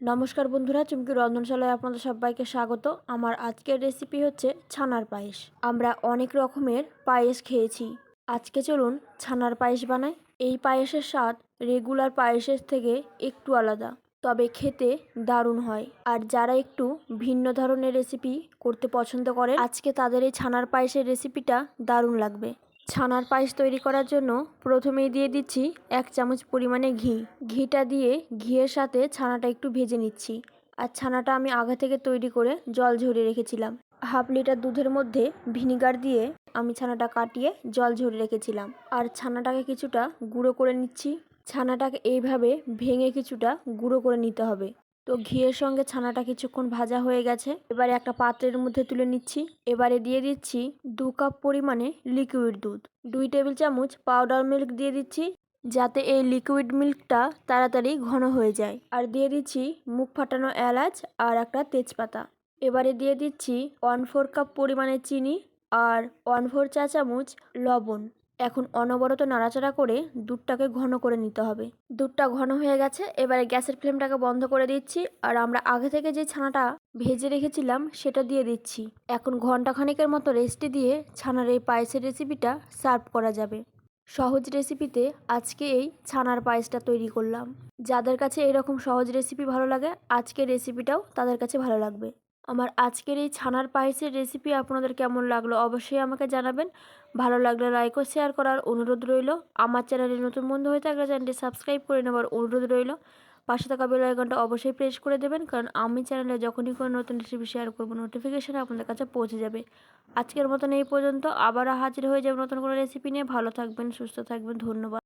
নমস্কার বন্ধুরা, চুমকি রন্ধনশালায় আপনাদের সবাইকে স্বাগত। আমার আজকের রেসিপি হচ্ছে ছানার পায়েস। আমরা অনেক রকমের পায়েস খেয়েছি। আজকে চলুন ছানার পায়েস বানাই। এই পায়েসের স্বাদ রেগুলার পায়েসের থেকে একটু আলাদা, তবে খেতে দারুণ হয়। আর যারা একটু ভিন্ন ধরনের রেসিপি করতে পছন্দ করে আজকে তাদের এই ছানার পায়েসের রেসিপিটা দারুণ লাগবে। ছানার পায়েস তৈরি করার জন্য প্রথমেই দিয়ে দিচ্ছি এক চামচ পরিমাণে ঘি। ঘিটা দিয়ে ঘিয়ের সাথে ছানাটা একটু ভেজে নিচ্ছি। আর ছানাটা আমি আগে থেকে তৈরি করে জল ঝরিয়ে রেখেছিলাম। হাফ লিটার দুধের মধ্যে ভিনিগার দিয়ে আমি ছানাটা কাটিয়ে জল ঝরিয়ে রেখেছিলাম। আর ছানাটাকে কিছুটা গুঁড়ো করে নিচ্ছি। ছানাটাকে এইভাবে ভেঙে কিছুটা গুঁড়ো করে নিতে হবে। তো ঘিয়ের সঙ্গে ছানাটা কিছুক্ষণ ভাজা হয়ে গেছে। এবারে একটা পাত্রের মধ্যে তুলে নিচ্ছি। এবারে দিয়ে দিচ্ছি দু কাপ পরিমাণে লিকুইড দুধ। দুই টেবিল চামচ পাউডার মিল্ক দিয়ে দিচ্ছি যাতে এই লিকুইড মিল্কটা তাড়াতাড়ি ঘন হয়ে যায়। আর দিয়ে দিচ্ছি মুখ ফাটানো এলাচ আর একটা তেজপাতা। এবারে দিয়ে দিচ্ছি ওয়ান ফোর কাপ পরিমাণে চিনি আর ওয়ান ফোর চা চামচ লবণ। এখন অনবরত নাড়াচাড়া করে দুধটাকে ঘন করে নিতে হবে। দুধটা ঘন হয়ে গেছে, এবারে গ্যাসের ফ্লেমটাকে বন্ধ করে দিচ্ছি আর আমরা আগে থেকে যে ছানাটা ভেজে রেখেছিলাম সেটা দিয়ে দিচ্ছি। এখন ঘণ্টা খানিকের মতো রেস্টে দিয়ে ছানার এই পায়েসের রেসিপিটা সার্ভ করা যাবে। সহজ রেসিপিতে আজকে এই ছানার পায়েসটা তৈরি করলাম। যাদের কাছে এরকম সহজ রেসিপি ভালো লাগে, আজকের রেসিপিটাও তাদের কাছে ভালো লাগবে। আমার আজকের এই ছানার পায়েসের রেসিপি আপনাদের কেমন লাগল অবশ্যই আমাকে জানাবেন। ভালো লাগলে লাইক ও শেয়ার করার অনুরোধ রইল। আমার চ্যানেলে নতুন বন্ধু হয়ে থাকলে চ্যানেলটি সাবস্ক্রাইব করে নেওয়ার অনুরোধ রইল। পাশে থাকা বেল আইকনটা অবশ্যই প্রেস করে দেবেন, কারণ আমি চ্যানেলে যখনই কোনো নতুন রেসিপি শেয়ার করব নোটিফিকেশান আপনাদের কাছে পৌঁছে যাবে। আজকের মতন এই পর্যন্ত, আবারও হাজির হয়ে যাবে নতুন কোনো রেসিপি নিয়ে। ভালো থাকবেন, সুস্থ থাকবেন, ধন্যবাদ।